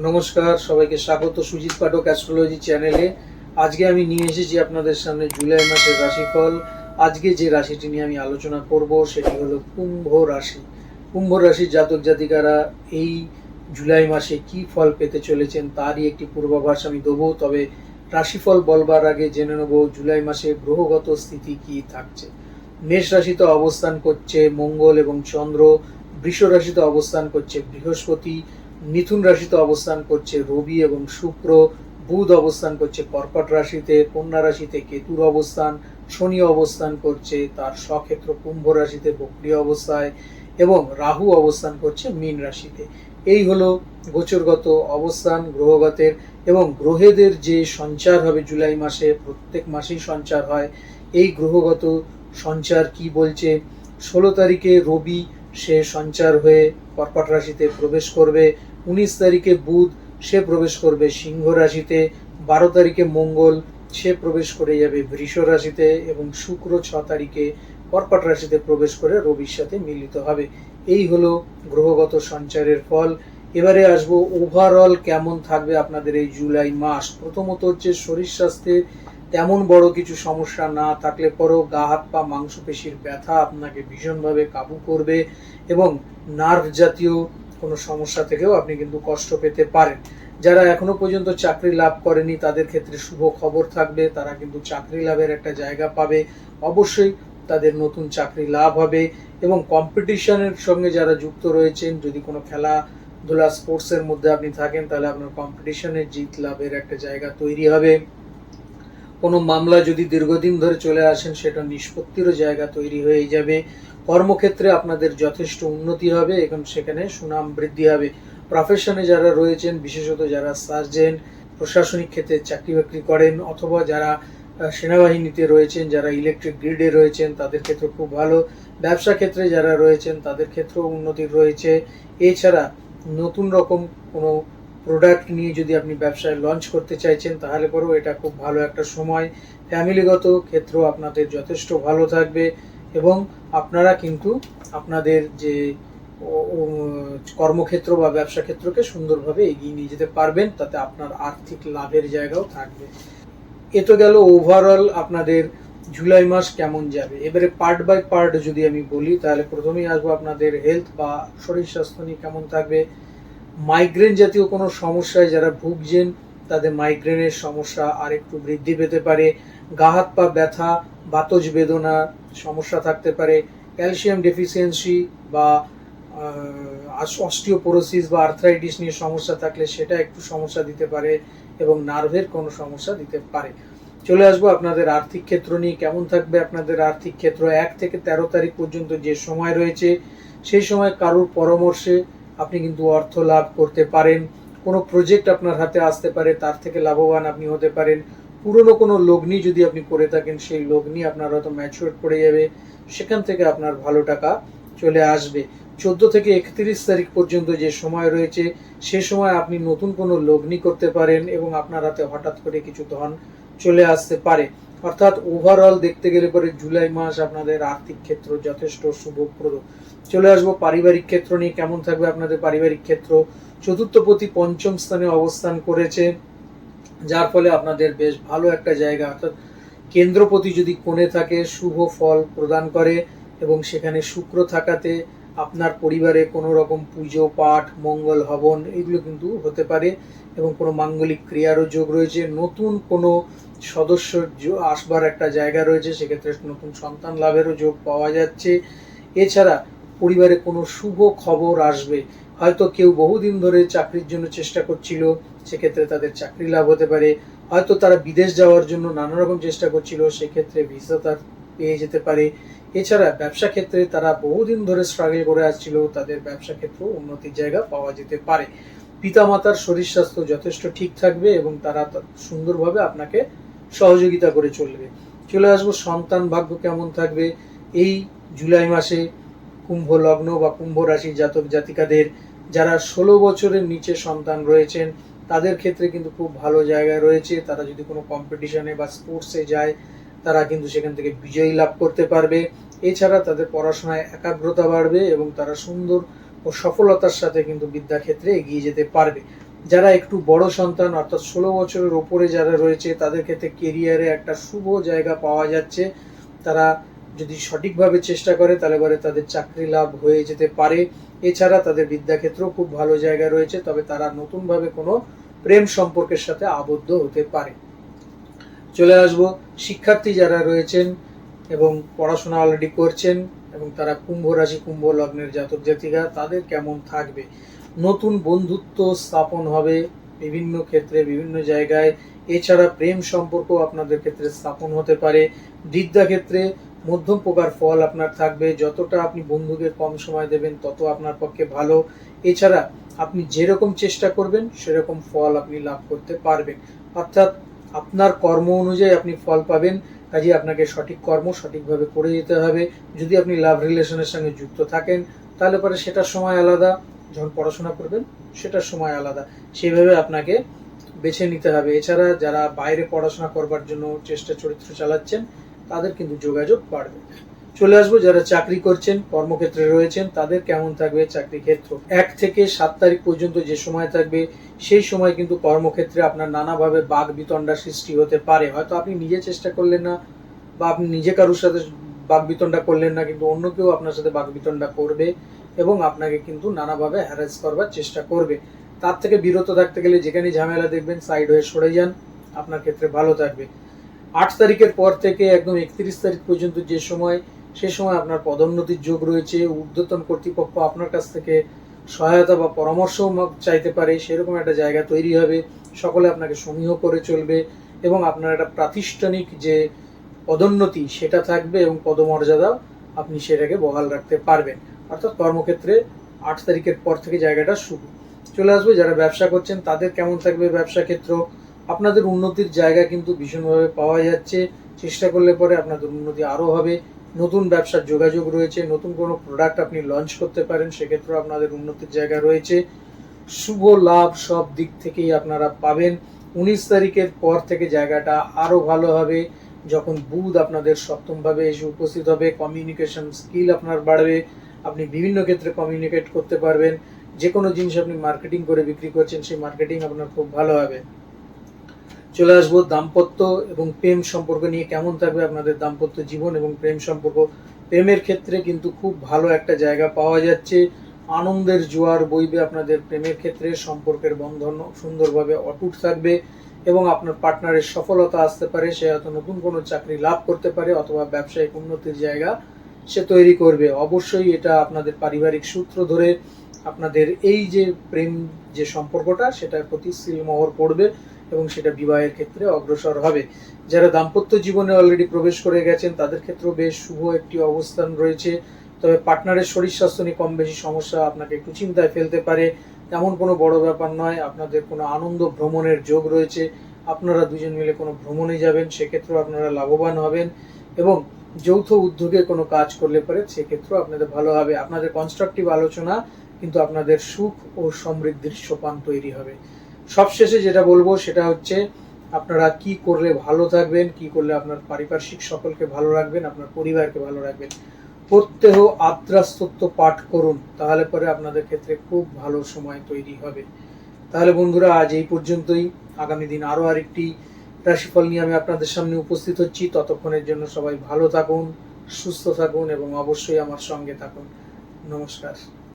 নমস্কার, সবাইকে স্বাগত সুজিত পাঠক অ্যাস্ট্রোলজি চ্যানেলে আজকে আমি নিয়ে এসেছি আপনাদের সামনে জুলাই মাসের রাশিফল। আজকে যে রাশিটি নিয়ে আমি আলোচনা করব সেটি হলো কুম্ভ রাশি। কুম্ভ রাশির জাতক জাতিকারা এই জুলাই মাসে কি ফল পেতে চলেছেন তারই একটি পূর্বাভাস আমি দেবো। তবে রাশিফল বলবার আগে জেনে নেব জুলাই মাসে গ্রহগত স্থিতি কি থাকছে। মেষ রাশিতে অবস্থান করছে মঙ্গল এবং চন্দ্র। বৃষ রাশিতে অবস্থান করছে বৃহস্পতি। মিথুন রাশিতে অবস্থান করছে রবি এবং শুক্র, বুধ অবস্থান করছে কর্কট রাশিতে, কন্যা রাশিতে কেতুর অবস্থান, শনি অবস্থান করছে তার স্বক্ষেত্র কুম্ভ রাশিতে বক্রি অবস্থায় এবং রাহু অবস্থান করছে মীন রাশিতে। এই হলো গোচরগত অবস্থান গ্রহগতের এবং গ্রহেদের যে সঞ্চার হবে জুলাই মাসে, প্রত্যেক মাসেই সঞ্চার হয়। এই গ্রহগত সঞ্চার কি বলছে? ষোলো তারিখে রবি সে সঞ্চার হয়ে কর্কট রাশিতে প্রবেশ করবে। উনিশ তারিখে বুধ, সে প্রবেশ করবে সিংহ রাশিতে। বারো তারিখে মঙ্গল, সে প্রবেশ করে যাবে বৃষ রাশিতে এবং শুক্র ছ তারিখে কর্কট রাশিতে প্রবেশ করে রবির সাথে মিলিত হবে। এই হলো গ্রহগত সঞ্চারের ফল। এবারে আসব ওভারঅল কেমন থাকবে আপনাদের এই জুলাই মাস? প্রথমত হচ্ছে শরীর স্বাস্থ্যে তেমন বড় কিছু সমস্যা না থাকলে পরেও গা, হাত, পা, মাংসপেশির ব্যথা আপনাকে ভীষণভাবে কাবু করবে এবং নার্ভ জাতীয় কোনো সমস্যা থেকেও আপনি কিন্তু কষ্ট পেতে পারেন। যারা এখনও পর্যন্ত চাকরি লাভ করেনি, তাদের ক্ষেত্রে শুভ খবর থাকবে। তারা কিন্তু চাকরি লাভের একটা জায়গা পাবে। অবশ্যই তাদের নতুন চাকরি লাভ হবে এবং কম্পিটিশনের সঙ্গে যারা যুক্ত রয়েছেন, যদি কোনো খেলা খেলাধুলা, স্পোর্টসের মধ্যে আপনি থাকেন, তাহলে আপনার কম্পিটিশনের জিত লাভের একটা জায়গা তৈরি হবে। কোনো মামলা যদি দীর্ঘদিন ধরে চলে আসেন, সেটা নিষ্পত্তিরও জায়গা তৈরি হয়ে যাবে। কর্মক্ষেত্রে আপনাদের যথেষ্ট উন্নতি হবে এবং সেখানে সুনাম বৃদ্ধি হবে। প্রফেশনে যারা রয়েছেন, বিশেষত যারা সার্জেন্ট প্রশাসনিক ক্ষেত্রে চাকরি বাকরি করেন, অথবা যারা সেনাবাহিনীতে রয়েছেন, যারা ইলেকট্রিক গ্রিডে রয়েছেন, তাদের ক্ষেত্রে খুব ভালো। ব্যবসা ক্ষেত্রে যারা রয়েছেন, তাদের ক্ষেত্রেও উন্নতি রয়েছে। এছাড়া নতুন রকম কোনো প্রোডাক্ট নিয়ে যদি আপনি ব্যবসায় লঞ্চ করতে চাইছেন, তাহলে পরেও এটা খুব ভালো একটা সময়। ফ্যামিলিগত ক্ষেত্র আপনাদের যথেষ্ট ভালো থাকবে। এবং আপনারা কিন্তু আপনাদের যে কর্মক্ষেত্র বা ব্যবসা ক্ষেত্রকে সুন্দরভাবে এগিয়ে নিয়ে যেতে পারবেন, তাতে আপনার আর্থিক লাভের জায়গাও থাকবে। এ তো গেল ওভারঅল আপনাদের জুলাই মাস কেমন যাবে? এবারে পার্ট বাই পার্ট যদি আমি বলি, তাহলে প্রথমেই আসব আপনাদের হেলথ বা শরীর স্বাস্থ্য নিয়ে কেমন থাকবে? মাইগ্রেন জাতীয় কোনো সমস্যায় যারা ভুগছেন, তাদের মাইগ্রেনের সমস্যা আর একটু বৃদ্ধি পেতে পারে। গা হাত পা ব্যথা বাতজ বেদনা, সমস্যা থাকতে পারে, ক্যালসিয়াম ডেফিসিয়েন্সি বা অস্টিওপোরোসিস বা আর্থ্রাইটিস নিয়ে সমস্যা থাকলে সেটা একটু সমস্যা দিতে পারে এবং নার্ভের কোনো সমস্যা দিতে পারে। চলে আসব আপনাদের আর্থিক ক্ষেত্র নিয়ে। কেমন থাকবে আপনাদের আর্থিক ক্ষেত্র? এক থেকে তেরো তারিখ পর্যন্ত যে সময় রয়েছে, সেই সময় কারোর পরামর্শে আপনি কিন্তু অর্থ লাভ করতে পারেন। কোনো প্রজেক্ট আপনার হাতে আসতে পারে, তার থেকে লাভবান আপনি হতে পারেন। পুরনো কোনো লগ্নি যদি আপনি করে থাকেন, সেই লগ্নি আপনার হয়তো ম্যাচিওর পড়ে যাবে, সেখান থেকে আপনার ভালো টাকা চলে আসবে। চোদ্দ থেকে একত্রিশ তারিখ পর্যন্ত যে সময় রয়েছে, সে সময় আপনি নতুন কোনো লগ্নি করতে পারেন এবং আপনার হাতে হঠাৎ করে কিছু ধন চলে আসতে পারে। অর্থাৎ ওভারঅল দেখতে গেলে পরে জুলাই মাস আপনাদের আর্থিক ক্ষেত্র যথেষ্ট শুভপ্রদ। চলে আসব পারিবারিক ক্ষেত্র নিয়ে, কেমন থাকবে আপনাদের পারিবারিক ক্ষেত্র? চতুর্থপতি পঞ্চম স্থানে অবস্থান করেছে। যার ফলে আপনাদের বেশ ভালো একটা জায়গা। অর্থাৎ কেন্দ্রপতি যদি কোণে থাকে, শুভ ফল প্রদান করে এবং সেখানে শুক্র থাকাতে আপনার পরিবারে কোনো রকম পুজো, পাঠ, মঙ্গল, হবন এগুলো কিন্তু হতে পারে এবং কোনো মাঙ্গলিক ক্রিয়ারও যোগ রয়েছে। নতুন কোনো সদস্য আসবার একটা জায়গা রয়েছে, সেক্ষেত্রে নতুন সন্তান লাভেরও যোগ পাওয়া যাচ্ছে। এছাড়া পরিবারে কোনো শুভ খবর আসবে। হয়তো কেউ বহুদিন ধরে চাকরির জন্য চেষ্টা করছিল সেক্ষেত্রে তাদের চাকরি লাভ হতে পারে। হয়তো তারা বিদেশ যাওয়ার জন্য নানা রকম চেষ্টা করছিল, সেক্ষেত্রে ভিসা তার পেয়ে যেতে পারে। এছাড়া ব্যবসা ক্ষেত্রে তারা বহুদিন ধরে স্ট্রাগল করে আসছিল, তাদের ব্যবসা ক্ষেত্রেও উন্নতির জায়গা পাওয়া যেতে পারে। পিতামাতার শরীর স্বাস্থ্য যথেষ্ট ঠিক থাকবে এবং তারা সুন্দরভাবে আপনাকে সহযোগিতা করে চলবে। চলে আসব, সন্তান ভাগ্য কেমন থাকবে? এই জুলাই মাসে কুম্ভ লগ্ন বা কুম্ভ রাশির জাতক জাতিকাদের, যারা ষোলো বছরের নিচে সন্তান রয়েছেন তাদের ক্ষেত্রে কিন্তু খুব ভালো জায়গায় রয়েছে। তারা যদি কোনো কম্পিটিশনে বা স্পোর্টসে যায়, তারা কিন্তু সেখান থেকে বিজয়ী লাভ করতে পারবে। এছাড়া তাদের পড়াশোনায় একাগ্রতা বাড়বে এবং তারা সুন্দর ও সফলতার সাথে কিন্তু বিদ্যাক্ষেত্রে এগিয়ে যেতে পারবে। যারা একটু বড় সন্তান, অর্থাৎ ষোলো বছরের ওপরে যারা রয়েছে, তাদের ক্ষেত্রে কেরিয়ারে একটা শুভ জায়গা পাওয়া যাচ্ছে। তারা যদি সঠিকভাবে চেষ্টা করে, তাহলে পরে তাদের চাকরি লাভ হয়ে যেতে পারে। এছাড়া তাদের বিদ্যাক্ষেত্রেও খুব ভালো জায়গা রয়েছে, তবে তারা নতুনভাবে কোনো প্রেম সম্পর্কের সাথে আবদ্ধ হতে পারে। চলে আসব শিক্ষার্থী যারা রয়েছেন এবং পড়াশোনা অলরেডি করছেন এবং তারা কুম্ভ রাশি, কুম্ভ লগ্নের জাতক জাতিকা, তাদের কেমন থাকবে? নতুন বন্ধুত্ব স্থাপন হবে বিভিন্ন ক্ষেত্রে, বিভিন্ন জায়গায়। এছাড়া প্রেম সম্পর্ক আপনাদের ক্ষেত্রে স্থাপন হতে পারে। বিদ্যা ক্ষেত্রে মধ্যম প্রকার ফল আপনার থাকবে, যতটা আপনি বন্ধুকে কম সময় দেবেন, তত আপনার পক্ষে ভালো। এছাড়া আপনি যেরকম চেষ্টা করবেন, সেরকম ফল আপনি লাভ করতে পারবেন। অর্থাৎ আপনার কর্ম অনুযায়ী আপনি ফল পাবেন, কাজে আপনাকে সঠিক কর্ম সঠিকভাবে করে যেতে হবে। যদি আপনি লাভ রিলেশনের সঙ্গে যুক্ত থাকেন, তাহলে পরে সেটার সময় আলাদা। যখন পড়াশোনা করবেন, সেটার সময় আলাদা। সেইভাবে আপনাকে বেছে নিতে হবে। এছাড়া যারা বাইরে পড়াশোনা করবার জন্য চেষ্টা চরিত্র চালাচ্ছেন তাদের কিন্তু যোগাযোগ বাড়বে। চলে আসব যারা চাকরি করছেন, কর্মক্ষেত্রে রয়েছেন, তাদের কেমন থাকবে চাকরি ক্ষেত্র? এক থেকে সাত তারিখ পর্যন্ত যে সময় থাকবে, সেই সময় কিন্তু কর্মক্ষেত্রে আপনার নানাভাবে বাঘ বিতণ্ডা সৃষ্টি হতে পারে। হয়তো আপনি নিজে চেষ্টা করলেন না, বা আপনি নিজে কারোর সাথে বাঘ বিতণ্ডা করলেন না, কিন্তু অন্য কেউ আপনার সাথে বাঘ বিতণ্ডা করবে এবং আপনাকে কিন্তু নানাভাবে হ্যারাস করবার চেষ্টা করবে। তার থেকে বিরত থাকতে গেলে যেখানে ঝামেলা দেখবেন সাইড হয়ে সরে যান, আপনার ক্ষেত্রে ভালো থাকবে। আট তারিখের পর থেকে একদম একত্রিশ তারিখ পর্যন্ত যে সময়, সে সময় আপনার পদোন্নতির যোগ রয়েছে, ঊর্ধ্বতন কর্তৃপক্ষ আপনার কাছ থেকে সহায়তা বা পরামর্শ চাইতে পারে, সেরকম একটা জায়গা তৈরি হবে, সকলে আপনাকে সমীহ করে চলবে এবং আপনার একটা প্রাতিষ্ঠানিক যে পদোন্নতি সেটা থাকবে এবং পদমর্যাদাও আপনি সেটাকে বহাল রাখতে পারবেন। অর্থাৎ কর্মক্ষেত্রে আট তারিখের পর থেকে জায়গাটা শুরু। চলে আসবে যারা ব্যবসা করছেন, তাদের কেমন থাকবে ব্যবসা ক্ষেত্র? আপনাদের উন্নতির জায়গা কিন্তু ভীষণভাবে পাওয়া যাচ্ছে। চেষ্টা করলে পরে আপনাদের উন্নতি আরও হবে। নতুন ব্যবসার যোগাযোগ রয়েছে, নতুন কোনো প্রোডাক্ট আপনি লঞ্চ করতে পারেন, সেক্ষেত্রেও আপনাদের উন্নতির জায়গা রয়েছে। শুভ লাভ সব দিক থেকেই আপনারা পাবেন। উনিশ তারিখের পর থেকে জায়গাটা আরও ভালো হবে। যখন বুধ আপনাদের সপ্তমভাবে এসে উপস্থিত হবে কমিউনিকেশন স্কিল আপনার বাড়বে। আপনি বিভিন্ন ক্ষেত্রে কমিউনিকেট করতে পারবেন। যে কোনো জিনিস আপনি মার্কেটিং করে বিক্রি করছেন, সেই মার্কেটিং আপনার খুব ভালো হবে। চলে আসব দাম্পত্য এবং প্রেম সম্পর্ক নিয়ে কেমন থাকবে আপনাদের দাম্পত্য জীবন এবং প্রেম সম্পর্ক। প্রেমের ক্ষেত্রে কিন্তু খুব ভালো একটা জায়গা পাওয়া যাচ্ছে। আনন্দের জোয়ার বইবে আপনাদের প্রেমের ক্ষেত্রে, সম্পর্কের বন্ধন সুন্দরভাবে অটুট থাকবে এবং আপনার পার্টনারের সফলতা আসতে পারে, সে হয়তো নতুন কোনো চাকরি লাভ করতে পারে অথবা ব্যবসায়িক উন্নতির জায়গা সে তৈরি করবে। অবশ্যই এটা আপনাদের পারিবারিক সূত্র ধরে আপনাদের এই যে প্রেম যে সম্পর্কটা, সেটার প্রতি সিলমোহর পড়বে। এবং সেটা বিবাহের ক্ষেত্রে অগ্রসর হবে। যারা দাম্পত্য জীবনে অলরেডি প্রবেশ করে গেছেন, তাদের ক্ষেত্রেও বেশ শুভ একটি অবস্থান রয়েছে। তবে পার্টনারের শরীর স্বাস্থ্য নিয়ে কম বেশি সমস্যা আপনাকে একটু চিন্তায় ফেলতে পারে। তেমন কোনো বড় ব্যাপার নয়, আপনাদের কোনো আনন্দ ভ্রমণের যোগ রয়েছে। আপনারা দুজন মিলে কোনো ভ্রমণে যাবেন, সেক্ষেত্রেও আপনারা লাভবান হবেন এবং যৌথ উদ্যোগে কোনো কাজ করলে পরে সেক্ষেত্রেও আপনাদের ভালো হবে। আপনাদের কনস্ট্রাকটিভ আলোচনা কিন্তু আপনাদের সুখ ও সমৃদ্ধির সোপান তৈরি হবে। সবশেষে যেটা বলব সেটা হচ্ছে আপনারা কি করলে ভালো থাকবেন, কি করলে আপনার পারিপার্শ্বিক সকলকে ভালো রাখবেন, আপনার পরিবারকে ভালো রাখবেন, প্রত্যেহ আদ্রাস্তত্ব পাঠ করুন, তাহলে পরে আপনাদের ক্ষেত্রে খুব ভালো সময় তৈরি হবে। তাহলে বন্ধুরা, আজ এই পর্যন্তই। আগামী দিন আরও আরেকটি রাশিফল নিয়ে আমি আপনাদের সামনে উপস্থিত হচ্ছি। ততক্ষণের জন্য সবাই ভালো থাকুন, সুস্থ থাকুন এবং অবশ্যই আমার সঙ্গে থাকুন। নমস্কার।